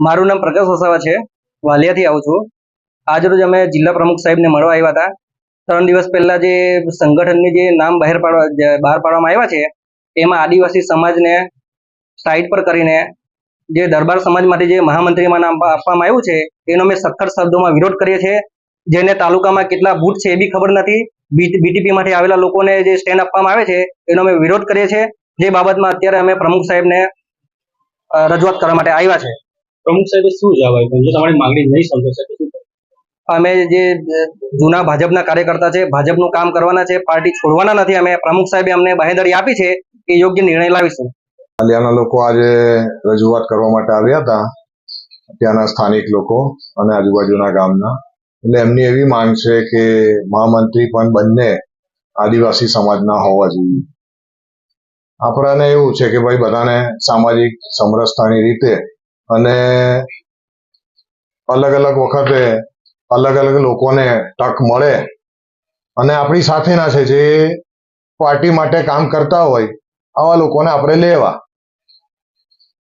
મારું નામ પ્રકાશ વસાવા છે. વાલિયાથી આવું છું. આજરોજ અમે જિલ્લા પ્રમુખ સાહેબને મળવા આવ્યા હતા. ત્રણ દિવસ પહેલા જે સંગઠનની જે નામ બહાર પાડવા બહાર પાડવામાં આવ્યા છે, એમાં આદિવાસી સમાજને સાઈડ પર કરીને જે દરબાર સમાજ માટે જે મહામંત્રીમાં નામ આપવામાં આવ્યું છે, એનો અમે સખત શબ્દોમાં વિરોધ કરીએ છીએ. જેને તાલુકામાં કેટલા બૂથ છે એ બી ખબર નથી. બીટીપી માંથી આવેલા લોકોને જે સ્ટેન્ડ આપવામાં આવે છે, એનો અમે વિરોધ કરીએ છીએ. જે બાબતમાં અત્યારે અમે પ્રમુખ સાહેબને રજૂઆત કરવા માટે આવ્યા છે. પ્રમુખ સાહેબે શું જવાબ આપ્યો? જો તમારી માંગણી નહીં સંતોષે તો શું અમે જે જૂના ભાજપના કાર્યકર્તા છે ભાજપનું કામ કરવાના છે પાર્ટી છોડવાના નથી અમે પ્રમુખ સાહેબે અમને બાહેંધરી આપી છે કે યોગ્ય નિર્ણય લાવીશું. હાલિયાના લોકો આજે રજૂઆત કરવા માટે આવ્યા હતા ત્યાંના સ્થાનિક લોકો અને આજુબાજુના ગામના. એટલે એમની એવી માંગ છે કે મહામંત્રી પણ બંને આદિવાસી સમાજના હોવા જોઈએ. આપણાને એવું છે કે ભાઈ બધાને સામાજિક સમરસતાની રીતે અને અલગ અલગ વખતે અલગ અલગ લોકોને તક મળે. અને આપણી સાથેના છે જે પાર્ટી માટે કામ કરતા હોય, આવા લોકોને આપણે લેવા.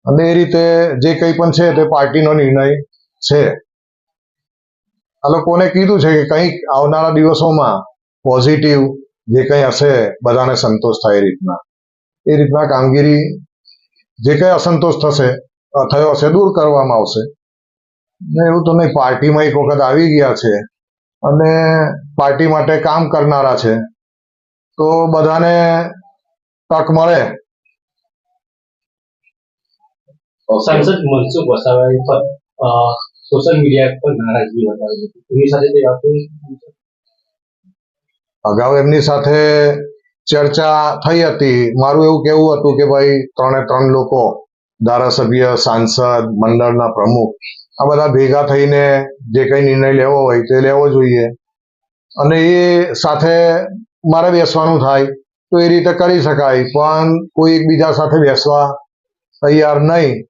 અને એ રીતે જે કંઈ પણ છે તે પાર્ટીનો નિર્ણય છે. આ લોકોને કીધું છે કે કંઈક આવનારા દિવસોમાં પોઝિટિવ જે કંઈ હશે, બધાને સંતોષ થાય એ રીતના. એ રીતના કામગીરી જે કંઈ અસંતોષ થશે થયો છે દૂર કરવામાં આવશે. ને એવું તો નહીં પાર્ટીમાં એક વખત આવી ગયા છે. અને પાર્ટી માટે કામ કરનારા છે. તો બધાને તક મળે. સાંસદ મનસુખ વસાવાએ પર સોશિયલ મીડિયા પર નારાજગી બતાવી હતી. એની સાથે અગાઉ એમની સાથે ચર્ચા થઈ હતી. મારું એવું કેવું હતું કે ભાઈ ત્રણે ત્રણ લોકો ધારાસભ્ય, સાંસદ, મંડળના પ્રમુખ, આ બધા ભેગા થઈને જે કંઈ નિર્ણય લેવો હોય તે લેવો જોઈએ. અને એ સાથે મારે બેસવાનું થાય તો એ રીતે કરી શકાય, પણ કોઈ એકબીજા સાથે બેસવા તૈયાર નહીં.